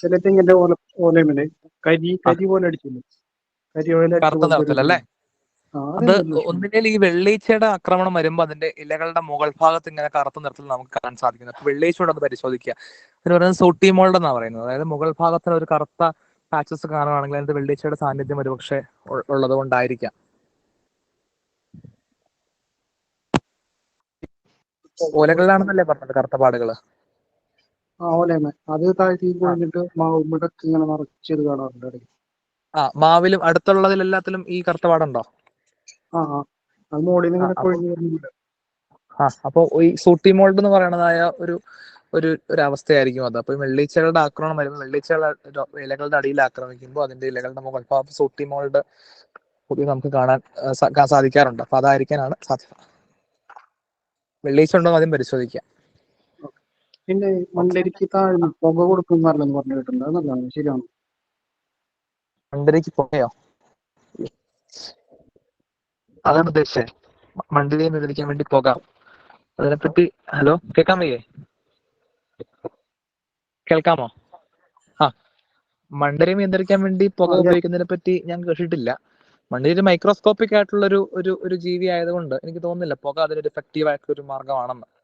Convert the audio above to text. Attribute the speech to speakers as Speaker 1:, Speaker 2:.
Speaker 1: ചില തെങ്ങിന്റെ ഓല ഓലമിൽ കരി കരി പോലെ അടിച്ചില്ലേ? കരി ഓല അല്ലേ
Speaker 2: അത്? ഒന്നിനാൽ ഈ വെള്ളീച്ചയുടെ ആക്രമണം വരുമ്പോൾ അതിന്റെ ഇലകളുടെ മുകൾ ഭാഗത്ത് ഇങ്ങനെ കറുത്ത നിറത്തിൽ നമുക്ക് കാണാൻ സാധിക്കുന്നു. അപ്പൊ വെള്ളീച്ചയോട് അത് പരിശോധിക്കുക. അതിന് പറയുന്നത് സൂട്ടിമോൾഡ് എന്നാണ് പറയുന്നത്. അതായത് മുകൾ ഭാഗത്തിന് ഒരു കറുത്ത പാച്ചസ് കാണുകയാണെങ്കിൽ അതിന്റെ വെള്ളീച്ചയുടെ സാന്നിധ്യം ഒരുപക്ഷെ ഉള്ളത് കൊണ്ടായിരിക്കാം. ഓലകളിലാണെന്നല്ലേ പറഞ്ഞത് കറുത്ത
Speaker 1: പാടുകൾ? അത് താഴ്ത്തി പോയിട്ട് മാവുമ്പടക്ക് ഇങ്ങനെ നിറച്ചത് കാണാറുണ്ട് ഇടയ്ക്ക്.
Speaker 2: ആ മാവിലും അടുത്തുള്ളതിലെല്ലാത്തിലും ഈ കറുത്ത പാടുണ്ടോ?
Speaker 1: ആ അത് മോളിൽ നിന്ന് ഇങ്ങനെ
Speaker 2: ആ,
Speaker 1: കൊഴിഞ്ഞു വരുന്നുണ്ട്.
Speaker 2: ആ അപ്പോൾ ഈ സൂട്ടിമോൾഡ് എന്ന് പറയുന്നതായ ഒരു ഒരു ഒരു അവസ്ഥയായിരിക്കും അത്. അപ്പൊ വെള്ളിച്ചകളുടെ ആക്രമണം വരുമ്പോൾ വെള്ളീച്ചകളുടെ ഇലകളുടെ അടിയിൽ ആക്രമിക്കുമ്പോൾ അതിന്റെ ഇലകളുടെ മുകൾ സൂട്ടി മോൾഡ് കൂടി നമുക്ക് കാണാൻ സാധിക്കാറുണ്ട്. അപ്പൊ അതായിരിക്കാനാണ് സാധ്യത. വെള്ളീച്ച ഉണ്ടോ ആദ്യം പരിശോധിക്കാം.
Speaker 1: പിന്നെ മണ്ടരിക്ക് താഴ്ന്ന് പുക കൊടുക്കുന്നറില്ലെന്ന് പറഞ്ഞു കേട്ടിട്ടുണ്ട്. അത് നല്ലതാണ്. ശരിയാണ്?
Speaker 2: മണ്ടരിക്ക് പുകയോ? അതാണ് ഉദ്ദേശിച്ചത്. മണ്ടരിയെ നിയന്ത്രിക്കാൻ വേണ്ടി പോകാം. അതിനെപ്പറ്റി ഹലോ കേൾക്കാൻ വയ്യേ? കേൾക്കാമോ? ആ. മണ്ടരി നിയന്ത്രിക്കാൻ വേണ്ടി പുക ഉപയോഗിക്കുന്നതിനെ പറ്റി ഞാൻ കേട്ടിട്ടില്ല. മണ്ടരി ഒരു മൈക്രോസ്കോപ്പിക് ആയിട്ടുള്ള ഒരു ഒരു ഒരു ജീവി ആയതുകൊണ്ട് എനിക്ക് തോന്നുന്നില്ല പുക ഒരു എഫക്റ്റീവ് ആയിട്ടുള്ള ഒരു മാർഗമാണെന്ന്